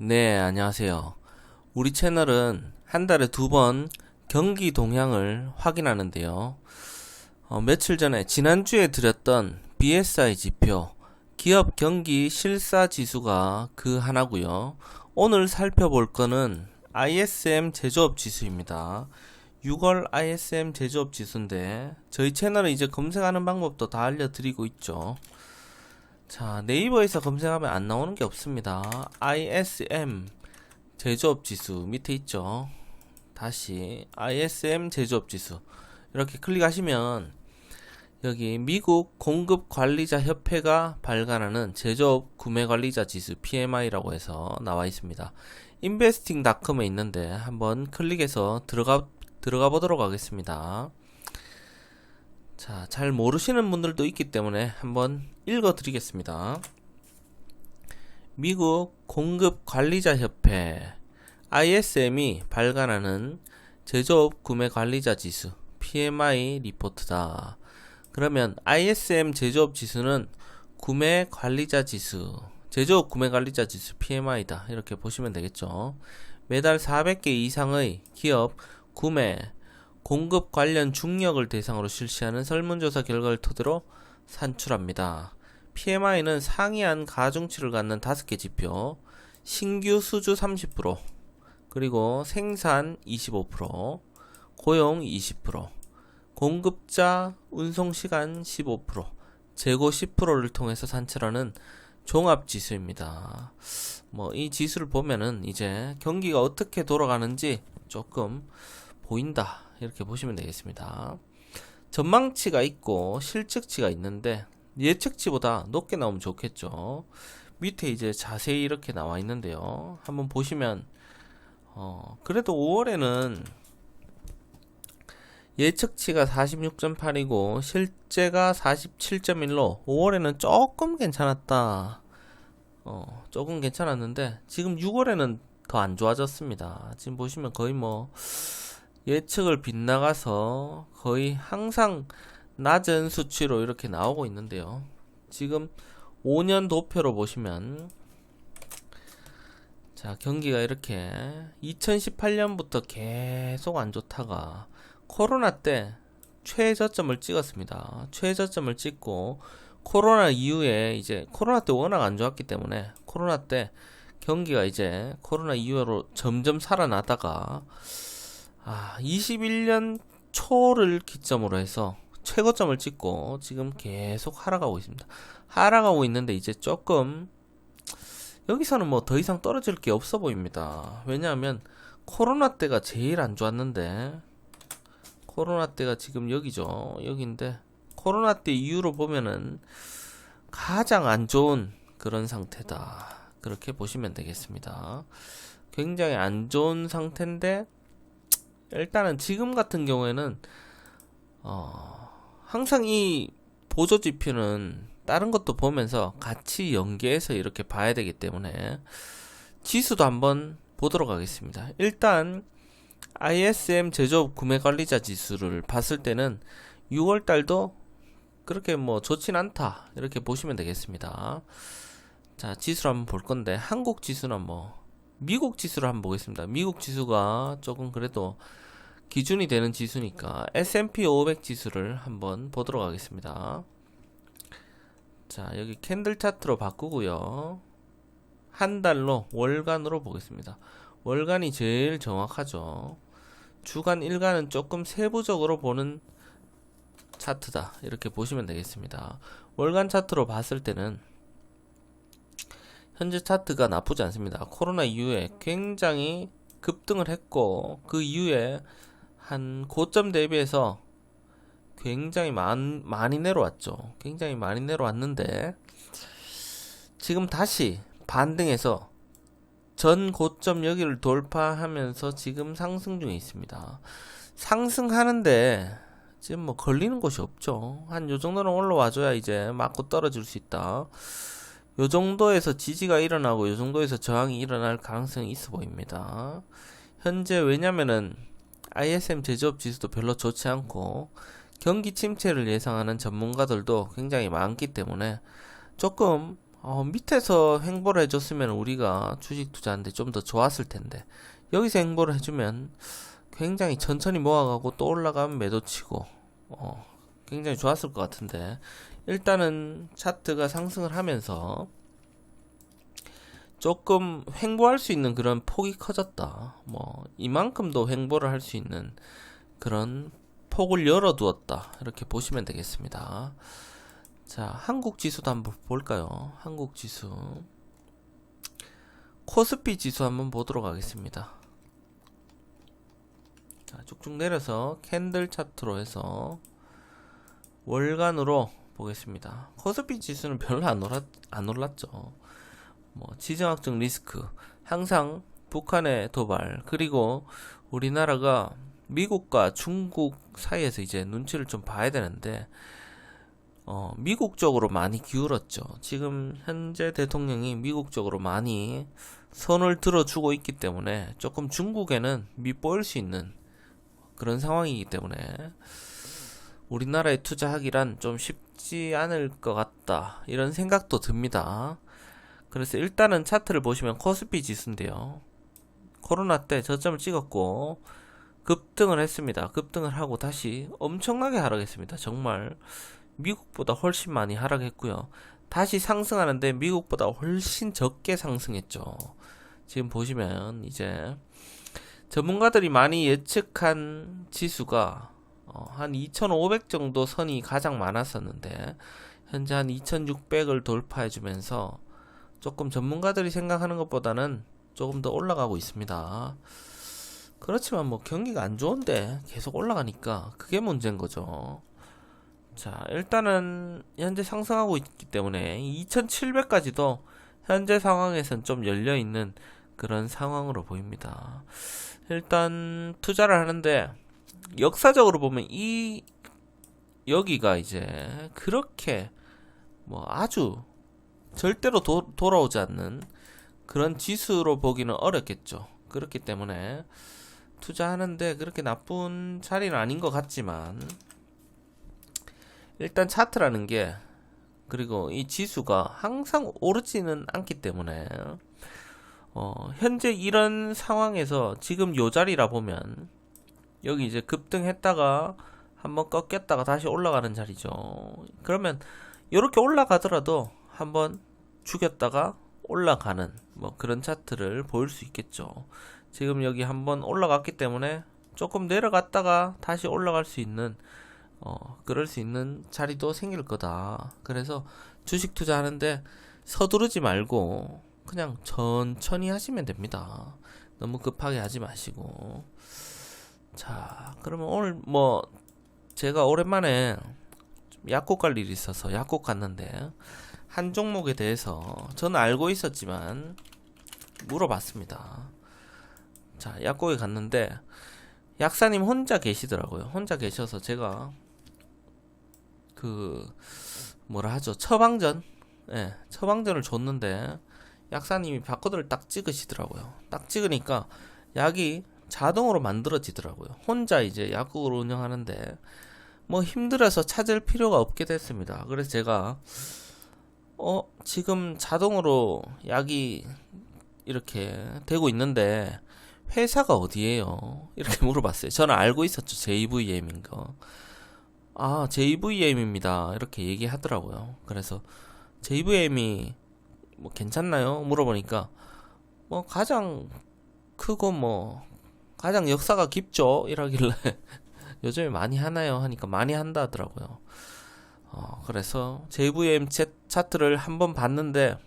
네, 안녕하세요. 우리 채널은 한 달에 두 번 경기 동향을 확인하는데요. 어, 며칠 전에 지난주에 드렸던 BSI 지표 기업 경기 실사 지수가 그 하나고요. 오늘 살펴볼 거는 ISM 제조업 지수입니다. 6월 ISM 제조업 지수인데 저희 채널에 이제 검색하는 방법도 다 알려드리고 있죠. 자, 네이버에서 검색하면 안 나오는 게 없습니다. ISM 제조업 지수 밑에 있죠. 다시 ISM 제조업 지수 이렇게 클릭하시면 여기 미국 공급 관리자 협회가 발간하는 제조업 구매 관리자 지수 PMI라고 해서 나와 있습니다. 인베스팅닷컴에 있는데 한번 클릭해서 들어가 들어가 보도록 하겠습니다. 자, 잘 모르시는 분들도 있기 때문에 한번 읽어 드리겠습니다. 미국 공급 관리자 협회 ISM이 발간하는 제조업 구매 관리자 지수 PMI 리포트다. 그러면 ISM 제조업 지수는 구매 관리자 지수, 제조업 구매 관리자 지수 PMI다. 이렇게 보시면 되겠죠. 매달 400개 이상의 기업 구매, 공급 관련 중력을 대상으로 실시하는 설문조사 결과를 토대로 산출합니다. PMI는 상이한 가중치를 갖는 5개 지표, 신규 수주 30%, 그리고 생산 25%, 고용 20%, 공급자 운송 시간 15%, 재고 10%를 통해서 산출하는 종합 지수입니다. 뭐 이 지수를 보면은 이제 경기가 어떻게 돌아가는지 조금 보인다. 이렇게 보시면 되겠습니다. 전망치가 있고 실측치가 있는데 예측치보다 높게 나오면 좋겠죠. 밑에 이제 자세히 이렇게 나와 있는데요. 한번 보시면 어, 그래도 5월에는 예측치가 46.8이고 실제가 47.1로 5월에는 조금 괜찮았다. 어, 조금 괜찮았는데 지금 6월에는 더 안 좋아졌습니다. 지금 보시면 거의 뭐 예측을 빗나가서 거의 항상 낮은 수치로 이렇게 나오고 있는데요. 지금 5년 도표로 보시면 자 경기가 이렇게 2018년부터 계속 안 좋다가 코로나 때 최저점을 찍었습니다. 최저점을 찍고 코로나 이후에 이제 코로나 때 워낙 안 좋았기 때문에 코로나 때 경기가 이제 코로나 이후로 점점 살아나다가 아 21년 초를 기점으로 해서 최고점을 찍고 지금 계속 하락하고 있습니다. 하락하고 있는데 이제 조금 여기서는 뭐 더 이상 떨어질 게 없어 보입니다. 왜냐하면 코로나 때가 제일 안 좋았는데 코로나 때가 지금 여기죠. 여기인데 코로나 때 이후로 보면은 가장 안 좋은 그런 상태다. 그렇게 보시면 되겠습니다. 굉장히 안 좋은 상태인데 일단은 지금 같은 경우에는 어 항상 이 보조 지표는 다른 것도 보면서 같이 연계해서 이렇게 봐야 되기 때문에 지수도 한번 보도록 하겠습니다. 일단 ISM 제조업 구매 관리자 지수를 봤을 때는 6월 달도 그렇게 뭐 좋진 않다. 이렇게 보시면 되겠습니다. 자, 지수를 한번 볼 건데 한국 지수는 뭐 미국 지수를 한번 보겠습니다. 미국 지수가 조금 그래도 기준이 되는 지수니까 S&P 500 지수를 한번 보도록 하겠습니다. 자, 여기 캔들 차트로 바꾸고요. 한 달로 월간으로 보겠습니다. 월간이 제일 정확하죠. 주간, 일간은 조금 세부적으로 보는 차트다. 이렇게 보시면 되겠습니다. 월간 차트로 봤을 때는 현재 차트가 나쁘지 않습니다. 코로나 이후에 굉장히 급등을 했고 그 이후에 한 고점 대비해서 굉장히 많, 많이 내려왔죠. 굉장히 많이 내려왔는데 지금 다시 반등해서 전 고점 여기를 돌파하면서 지금 상승 중에 있습니다. 상승하는데 지금 뭐 걸리는 곳이 없죠. 한 요 정도는 올라와줘야 이제 맞고 떨어질 수 있다. 요 정도에서 지지가 일어나고 요 정도에서 저항이 일어날 가능성이 있어 보입니다. 현재 왜냐면은 ISM 제조업 지수도 별로 좋지 않고 경기 침체를 예상하는 전문가들도 굉장히 많기 때문에 조금 어, 밑에서 행보를 해줬으면 우리가 주식 투자하는데 좀 더 좋았을 텐데 여기서 행보를 해주면 굉장히 천천히 모아가고 또 올라가면 매도치고 어, 굉장히 좋았을 것 같은데 일단은 차트가 상승을 하면서 조금 횡보할 수 있는 그런 폭이 커졌다. 뭐 이만큼도 횡보를 할 수 있는 그런 폭을 열어두었다. 이렇게 보시면 되겠습니다. 자, 한국 지수도 한번 볼까요? 한국 지수. 코스피 지수 한번 보도록 하겠습니다. 자, 쭉쭉 내려서 캔들 차트로 해서 월간으로 보겠습니다. 코스피 지수는 별로 안, 올랐, 안 올랐죠. 뭐 지정학적 리스크, 항상 북한의 도발, 그리고 우리나라가 미국과 중국 사이에서 이제 눈치를 좀 봐야 되는데, 어, 미국 쪽으로 많이 기울었죠. 지금 현재 대통령이 미국 쪽으로 많이 손을 들어주고 있기 때문에 조금 중국에는 밑보일 수 있는 그런 상황이기 때문에 우리나라에 투자하기란 좀 쉽지 않을 것 같다. 이런 생각도 듭니다. 그래서 일단은 차트를 보시면 코스피 지수인데요. 코로나 때 저점을 찍었고 급등을 했습니다. 급등을 하고 다시 엄청나게 하락했습니다. 정말 미국보다 훨씬 많이 하락했고요. 다시 상승하는데 미국보다 훨씬 적게 상승했죠. 지금 보시면 이제 전문가들이 많이 예측한 지수가 어, 한 2,500 정도 선이 가장 많았었는데 현재 한 2,600을 돌파해주면서 조금 전문가들이 생각하는 것보다는 조금 더 올라가고 있습니다. 그렇지만 뭐 경기가 안 좋은데 계속 올라가니까 그게 문제인 거죠. 자, 일단은 현재 상승하고 있기 때문에 2700까지도 현재 상황에선 좀 열려 있는 그런 상황으로 보입니다. 일단 투자를 하는데 역사적으로 보면 이 여기가 이제 그렇게 뭐 아주 절대로 도, 돌아오지 않는 그런 지수로 보기는 어렵겠죠. 그렇기 때문에 투자하는데 그렇게 나쁜 자리는 아닌 것 같지만 일단 차트라는 게 그리고 이 지수가 항상 오르지는 않기 때문에 어, 현재 이런 상황에서 지금 요 자리라 보면 여기 이제 급등했다가 한번 꺾였다가 다시 올라가는 자리죠. 그러면 이렇게 올라가더라도 한번 죽였다가 올라가는 뭐 그런 차트를 보일 수 있겠죠. 지금 여기 한번 올라갔기 때문에 조금 내려갔다가 다시 올라갈 수 있는 어 그럴 수 있는 자리도 생길 거다. 그래서 주식 투자하는데 서두르지 말고 그냥 천천히 하시면 됩니다. 너무 급하게 하지 마시고. 자, 그러면 오늘 뭐 제가 오랜만에 약국 갈 일이 있어서 약국 갔는데 한 종목에 대해서 저는 알고 있었지만 물어봤습니다. 자, 약국에 갔는데 약사님 혼자 계시더라고요. 혼자 계셔서 제가 그 뭐라 하죠? 처방전? 예, 네, 처방전을 줬는데 약사님이 바코드를 딱 찍으시더라고요. 딱 찍으니까 약이 자동으로 만들어지더라고요. 혼자 이제 약국을 운영하는데 뭐 힘들어서 찾을 필요가 없게 됐습니다. 그래서 제가 어 지금 자동으로 약이 이렇게 되고 있는데 회사가 어디예요? 이렇게 물어봤어요. 저는 알고 있었죠. JVM인 거. 아, JVM입니다. 이렇게 얘기하더라고요. 그래서 JVM이 뭐 괜찮나요? 물어보니까 뭐 가장 크고 뭐 가장 역사가 깊죠. 이러길래 요즘에 많이 하나요? 하니까 많이 한다 하더라고요. 어, 그래서 JVM 차트를 한번 봤는데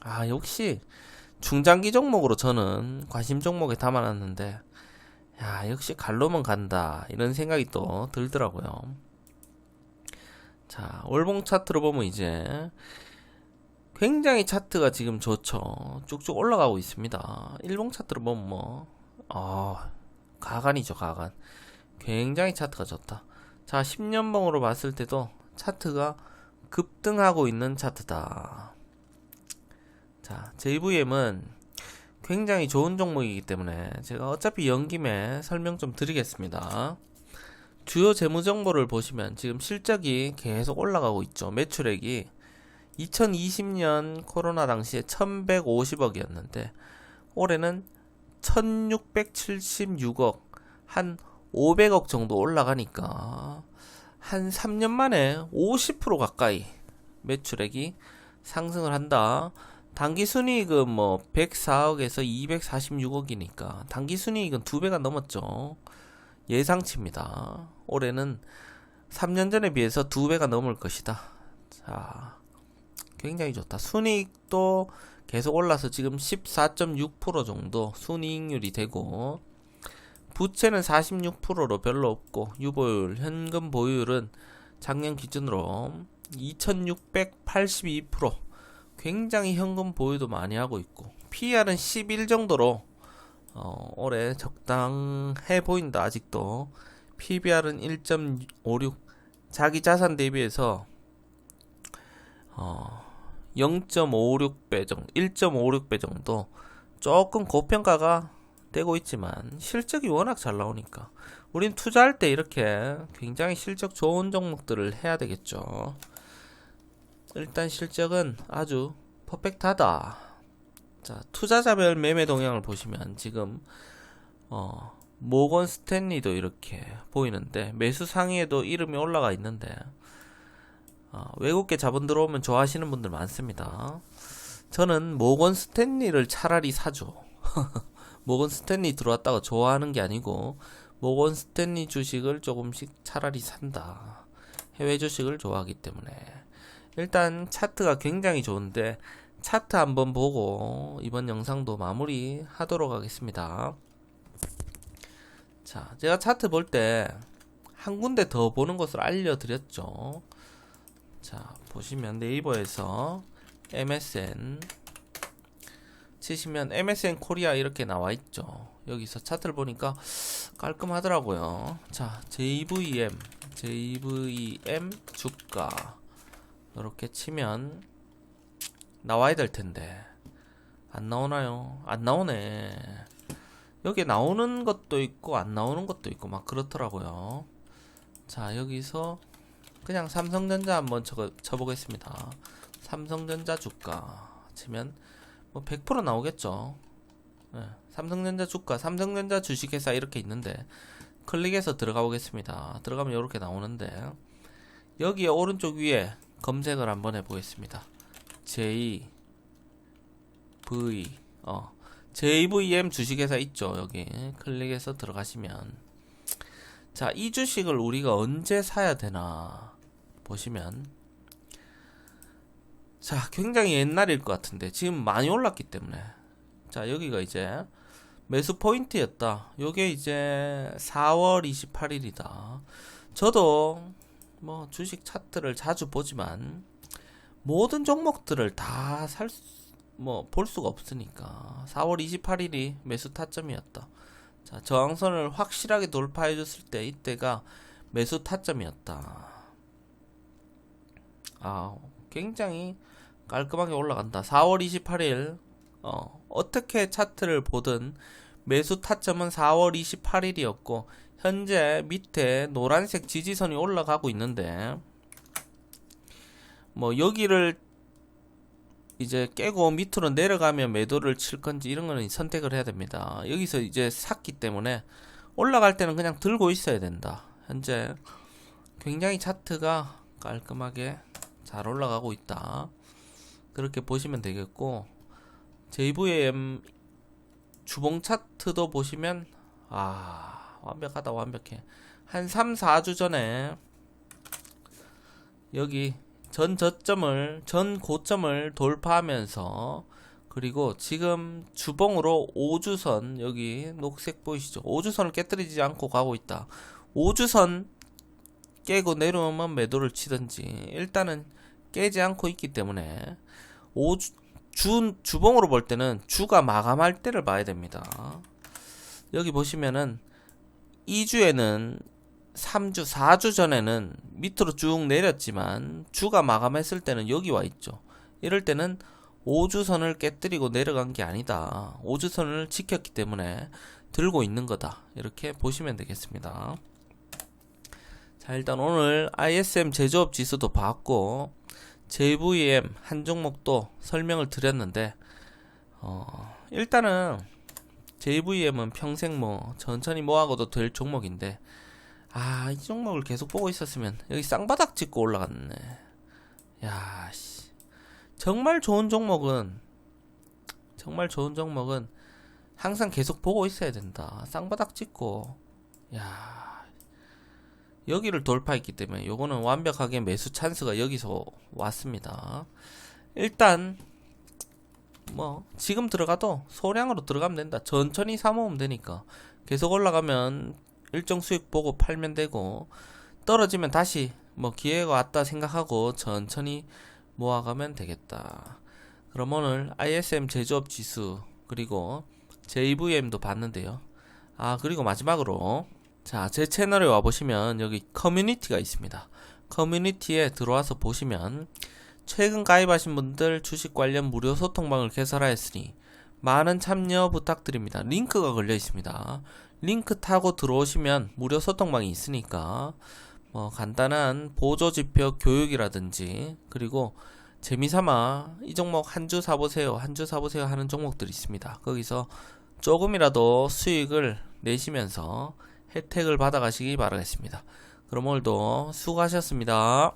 아, 역시 중장기 종목으로 저는 관심 종목에 담아놨는데 야, 역시 갈로만 간다. 이런 생각이 또 들더라고요. 자, 월봉 차트로 보면 이제 굉장히 차트가 지금 좋죠. 쭉쭉 올라가고 있습니다. 일봉 차트로 보면 뭐, 아, 가간이죠, 가간. 굉장히 차트가 좋다. 자, 10년봉으로 봤을 때도 차트가 급등하고 있는 차트다. 자, JVM은 굉장히 좋은 종목이기 때문에 제가 어차피 연김에 설명 좀 드리겠습니다. 주요 재무 정보를 보시면 지금 실적이 계속 올라가고 있죠. 매출액이 2020년 코로나 당시에 1150억이었는데 올해는 1676억 한 500억 정도 올라가니까 한 3년 만에 50% 가까이 매출액이 상승을 한다. 단기 순이익은 뭐 104억에서 246억이니까 단기 순이익은 두 배가 넘었죠. 예상치입니다. 올해는 3년 전에 비해서 두 배가 넘을 것이다. 자, 굉장히 좋다. 순이익도 계속 올라서 지금 14.6% 정도 순이익률이 되고 부채는 46%로 별로 없고 유보율, 현금 보유율은 작년 기준으로 2682% 굉장히 현금 보유도 많이 하고 있고 PR은 11 정도로 어, 올해 적당해 보인다 아직도. PBR은 1.56 자기 자산 대비해서 어, 0.56배 정도 1.56배 정도 조금 고평가가 되고 있지만 실적이 워낙 잘 나오니까 우린 투자할 때 이렇게 굉장히 실적 좋은 종목들을 해야 되겠죠. 일단 실적은 아주 퍼펙트하다. 자, 투자자별 매매 동향을 보시면 지금 어, 모건 스탠리도 이렇게 보이는데 매수 상위에도 이름이 올라가 있는데 어, 외국계 자본 들어오면 좋아하시는 분들 많습니다. 저는 모건 스탠리를 차라리 사죠. 모건 스탠리 들어왔다가 좋아하는 게 아니고 모건 스탠리 주식을 조금씩 차라리 산다. 해외 주식을 좋아하기 때문에 일단 차트가 굉장히 좋은데 차트 한번 보고 이번 영상도 마무리 하도록 하겠습니다. 자, 제가 차트 볼 때 한 군데 더 보는 것을 알려드렸죠. 자, 보시면 네이버에서 MSN 치시면 MSN 코리아 이렇게 나와 있죠. 여기서 차트를 보니까 깔끔하더라고요. 자, JVM, JVM 주가 이렇게 치면 나와야 될 텐데 안 나오나요? 안 나오네. 여기 나오는 것도 있고 안 나오는 것도 있고 막 그렇더라고요. 자, 여기서 그냥 삼성전자 한번 쳐, 쳐보겠습니다. 삼성전자 주가 치면 뭐 100% 나오겠죠. 네, 삼성전자 주가, 삼성전자 주식회사 이렇게 있는데 클릭해서 들어가 보겠습니다. 들어가면 이렇게 나오는데 여기 오른쪽 위에 검색을 한번 해보겠습니다. J V 어 JVM 주식회사 있죠 여기 클릭해서 들어가시면 자 이 주식을 우리가 언제 사야 되나 보시면 자 굉장히 옛날일 것 같은데 지금 많이 올랐기 때문에 자 여기가 이제 매수 포인트였다 요게 이제 4월 28일이다 저도 뭐 주식 차트를 자주 보지만 모든 종목들을 다 살 뭐 볼 수가 없으니까 4월 28일이 매수 타점이었다. 자, 저항선을 확실하게 돌파해 줬을 때 이때가 매수 타점이었다. 아, 굉장히 깔끔하게 올라간다. 4월 28일 어, 어떻게 차트를 보든 매수 타점은 4월 28일이었고 현재 밑에 노란색 지지선이 올라가고 있는데 뭐 여기를 이제 깨고 밑으로 내려가면 매도를 칠 건지 이런 거는 선택을 해야 됩니다. 여기서 이제 샀기 때문에 올라갈 때는 그냥 들고 있어야 된다. 현재 굉장히 차트가 깔끔하게 잘 올라가고 있다. 그렇게 보시면 되겠고 JVM 주봉 차트도 보시면 아 완벽하다 완벽해. 한 3, 4주 전에 여기 전 저점을 전 고점을 돌파하면서 그리고 지금 주봉으로 5주선 여기 녹색 보이시죠? 5주선을 깨뜨리지 않고 가고 있다. 5주선 깨고 내려오면 매도를 치든지 일단은 깨지 않고 있기 때문에 5주 주, 주봉으로 볼 때는 주가 마감할 때를 봐야 됩니다 여기 보시면은 2주에는 3주, 4주 전에는 밑으로 쭉 내렸지만 주가 마감했을 때는 여기 와 있죠. 이럴 때는 5주선을 깨뜨리고 내려간 게 아니다. 5주선을 지켰기 때문에 들고 있는 거다. 이렇게 보시면 되겠습니다. 자, 일단 오늘 ISM 제조업 지수도 봤고 JVM 한 종목도 설명을 드렸는데 어, 일단은 JVM은 평생 뭐 천천히 모아가도 될 종목인데 아 이 종목을 계속 보고 있었으면 여기 쌍바닥 찍고 올라갔네. 야 씨. 정말 좋은 종목은 정말 좋은 종목은 항상 계속 보고 있어야 된다. 쌍바닥 찍고. 야 여기를 돌파했기 때문에 요거는 완벽하게 매수 찬스가 여기서 왔습니다 일단 뭐 지금 들어가도 소량으로 들어가면 된다. 천천히 사 모으면 되니까 계속 올라가면 일정 수익 보고 팔면 되고 떨어지면 다시 뭐 기회가 왔다 생각하고 천천히 모아가면 되겠다. 그럼 오늘 ISM 제조업 지수 그리고 JVM도 봤는데요. 아 그리고 마지막으로 자 제 채널에 와 보시면 여기 커뮤니티가 있습니다. 커뮤니티에 들어와서 보시면 최근 가입하신 분들 주식 관련 무료 소통방을 개설하였으니 많은 참여 부탁드립니다. 링크가 걸려 있습니다. 링크 타고 들어오시면 무료 소통방이 있으니까 뭐 간단한 보조 지표 교육이라든지 그리고 재미삼아 이 종목 한 주 사보세요, 한 주 사보세요 하는 종목들이 있습니다. 거기서 조금이라도 수익을 내시면서 혜택을 받아가시기 바라겠습니다. 그럼 오늘도 수고하셨습니다.